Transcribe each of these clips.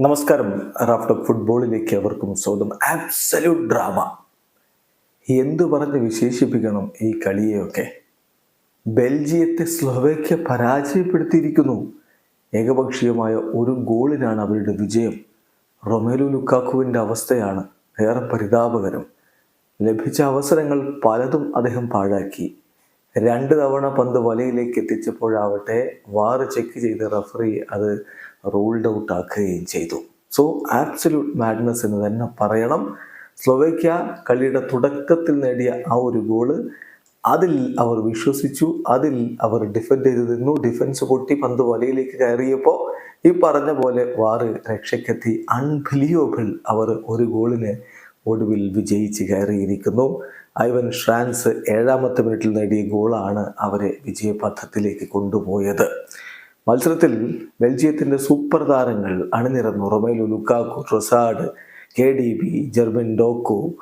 നമസ്കാരം. റാഫ്റ്റർ ഫുട്ബോളിലേക്ക് അവർക്കും സ്വാഗതം. Absolute drama. എന്തു പറഞ്ഞ് വിശേഷിപ്പിക്കണം ഈ കളിയെയൊക്കെ? ബെൽജിയത്തെ സ്ലോവേക്യ പരാജയപ്പെടുത്തിയിരിക്കുന്നു. ഏകപക്ഷീയമായ ഒരു ഗോളിനാണ് അവരുടെ വിജയം. റൊമേലു ലുക്കാക്കുവിന്റെ അവസ്ഥയാണ് ഏറെ പരിതാപകരം. ലഭിച്ച അവസരങ്ങൾ പലതും അദ്ദേഹം പാഴാക്കി. രണ്ട് തവണ പന്ത് വലയിലേക്ക് എത്തിച്ചപ്പോഴാവട്ടെ വാറ് ചെക്ക് ചെയ്ത് റഫറി അത് റൂൾഡ് ഔട്ട് ആക്കുകയും ചെയ്തു. സോ ആബ്സല്യൂട്ട് മാഡ്നസ് എന്ന് തന്നെ പറയണം. സ്ലൊവേക്യ കളിയുടെ തുടക്കത്തിൽ നേടിയ ആ ഒരു ഗോൾ അതിൽ അവർ വിശ്വസിച്ചു അതിൽ അവർ ഡിഫെൻഡ് ചെയ്ത് നിന്നു. ഡിഫൻസ് പൊട്ടി പന്ത് വലയിലേക്ക് കയറിയപ്പോൾ ഈ പറഞ്ഞ പോലെ വാറ് രക്ഷയ്ക്കെത്തി. അൺബിലിയബിൾ അവർ ഒരു ഗോളിന് ഒടുവിൽ വിജയിച്ച് കയറിയിരിക്കുന്നു. ഐവൻ ഷ്രാൻസ് ഏഴാമത്തെ മിനിറ്റിൽ നേടിയ ഗോളാണ് അവരെ വിജയപഥത്തിലേക്ക് കൊണ്ടുപോയത്. മത്സരത്തിൽ ബെൽജിയത്തിന്റെ സൂപ്പർ താരങ്ങൾ അണിനിരന്നു. Romelu Lukaku Trossard K D B Jeremy Doku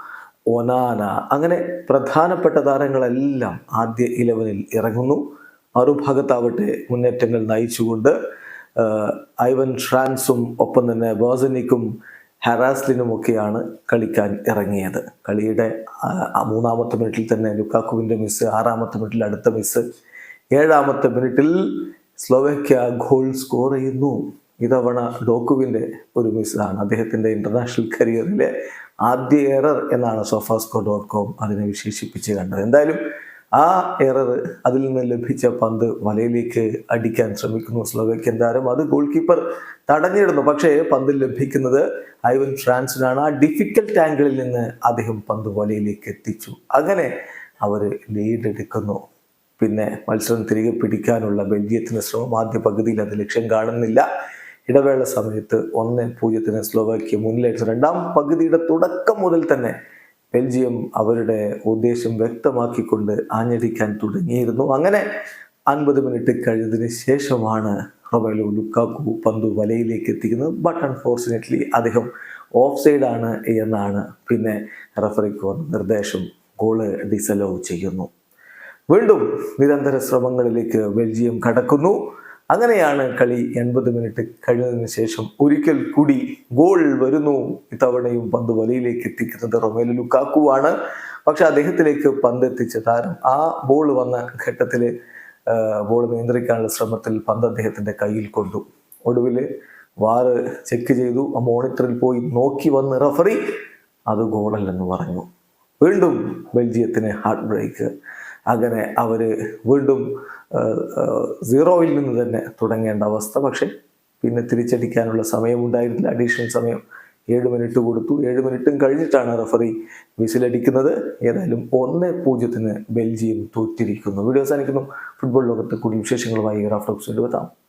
Onana അങ്ങനെ പ്രധാനപ്പെട്ട താരങ്ങളെല്ലാം ആദ്യ ഇലവനിൽ ഇറങ്ങുന്നു. മറുഭാഗത്താവട്ടെ മുന്നേറ്റങ്ങൾ നയിച്ചുകൊണ്ട് ഐവൻ ഷ്രാൻസും ഒപ്പം തന്നെ ബോസനിക്കും ഹെറാസ്ലിനുമൊക്കെയാണ് കളിക്കാൻ ഇറങ്ങിയത്. കളിയുടെ മൂന്നാമത്തെ മിനിറ്റിൽ തന്നെ ലുക്കാക്കുവിന്റെ മിസ് ആറാമത്തെ മിനിറ്റിൽ അടുത്ത മിസ് ഏഴാമത്തെ മിനിറ്റിൽ സ്ലോവേക്യ ഗോൾ സ്കോർ ചെയ്യുന്നു. ഇതവണ ഡോക്കുവിന്റെ ഒരു മിസ്സാണ് അദ്ദേഹത്തിന്റെ ഇന്റർനാഷണൽ കരിയറിലെ ആദ്യ എറർ എന്നാണ് സോഫാസ്കോ ഡോട്ട് കോം അതിനെ വിശേഷിപ്പിച്ച് കണ്ടത്. എന്തായാലും ആ എറർ അതിൽ നിന്ന് ലഭിച്ച പന്ത് വലയിലേക്ക് അടിക്കാൻ ശ്രമിക്കുന്നു സ്ലോവേക്കിയൻ താരം അത് ഗോൾ കീപ്പർ തടഞ്ഞിടുന്നു. പക്ഷേ പന്ത് ലഭിക്കുന്നത് ഐവൻ ഫ്രാൻസിനാണ്. ആ ഡിഫിക്കൽട്ട് ആംഗിളിൽ നിന്ന് അദ്ദേഹം പന്ത് വലയിലേക്ക് എത്തിച്ചു. അങ്ങനെ അവർ ലീഡ് എടുക്കുന്നു. പിന്നെ മത്സരം തിരികെ പിടിക്കാനുള്ള ബെൽജിയത്തിന്റെ ശ്രമം ആദ്യ പകുതിയിൽ അത് ലക്ഷ്യം കാണുന്നില്ല. ഇടവേള സമയത്ത് ഒന്ന് പൂജ്യത്തിന് സ്ലോവാക്യ മുന്നിലേക്ക്. രണ്ടാം പകുതിയുടെ തുടക്കം മുതൽ തന്നെ ബെൽജിയം അവരുടെ ഉദ്ദേശം വ്യക്തമാക്കിക്കൊണ്ട് ആഞ്ഞടിക്കാൻ തുടങ്ങിയിരുന്നു. അങ്ങനെ അൻപത് മിനിറ്റ് കഴിഞ്ഞതിന് ശേഷമാണ് റൊമേലോ ലുക്കാക്കു പന്ത് വലയിലേക്ക് എത്തിക്കുന്നത്. ബട്ട് അൺഫോർച്ചുനേറ്റ്ലി അദ്ദേഹം ഓഫ് സൈഡാണ് എന്നാണ് പിന്നെ റഫറിക്ക് വന്ന നിർദ്ദേശം. ഗോൾ ഡിസലോ ചെയ്യുന്നു. വീണ്ടും നിരന്തര ശ്രമങ്ങളിലേക്ക് ബെൽജിയം കടക്കുന്നു. അങ്ങനെയാണ് കളി എൺപത് മിനിറ്റ് കഴിഞ്ഞതിന് ശേഷം ഒരിക്കൽ കൂടി ഗോൾ വരുന്നു. ഇത്തവണയും പന്ത് വലയിലേക്ക് എത്തിക്കുന്നത് റൊമേലു ലുക്കാക്കുവാണ്. പക്ഷെ അദ്ദേഹത്തിലേക്ക് പന്ത് എത്തിച്ച താരം ആ ബോൾ വന്ന ഘട്ടത്തിൽ ബോൾ നിയന്ത്രിക്കാനുള്ള ശ്രമത്തിൽ പന്ത് അദ്ദേഹത്തിന്റെ കയ്യിൽ കൊണ്ടു. ഒടുവിൽ വാറ് ചെക്ക് ചെയ്തു. ആ മോണിറ്ററിൽ പോയി നോക്കി വന്ന് റഫറി. അത് ഗോളല്ലെന്ന് പറഞ്ഞു. വീണ്ടും ബെൽജിയത്തിന് ഹാർട്ട് ബ്രേക്ക്. അങ്ങനെ അവർ വീണ്ടും സീറോയിൽ നിന്ന് തന്നെ തുടങ്ങേണ്ട അവസ്ഥ. പക്ഷേ പിന്നെ തിരിച്ചടിക്കാനുള്ള സമയമുണ്ടായിരുന്നില്ല. അഡീഷണൽ സമയം ഏഴ് മിനിറ്റ് കൊടുത്തു. ഏഴ് മിനിറ്റും കഴിഞ്ഞിട്ടാണ് റഫറി വിസിലടിക്കുന്നത്. ഏതായാലും ഒന്ന് പൂജ്യത്തിന് ബെൽജിയം തോറ്റിരിക്കുന്നു. വീഡിയോ അവസാനിക്കുന്നു. ഫുട്ബോൾ ലോകത്ത് കൂടുതൽ വിശേഷങ്ങളുമായി റാഫ്റ്റോക്സ് എത്താം.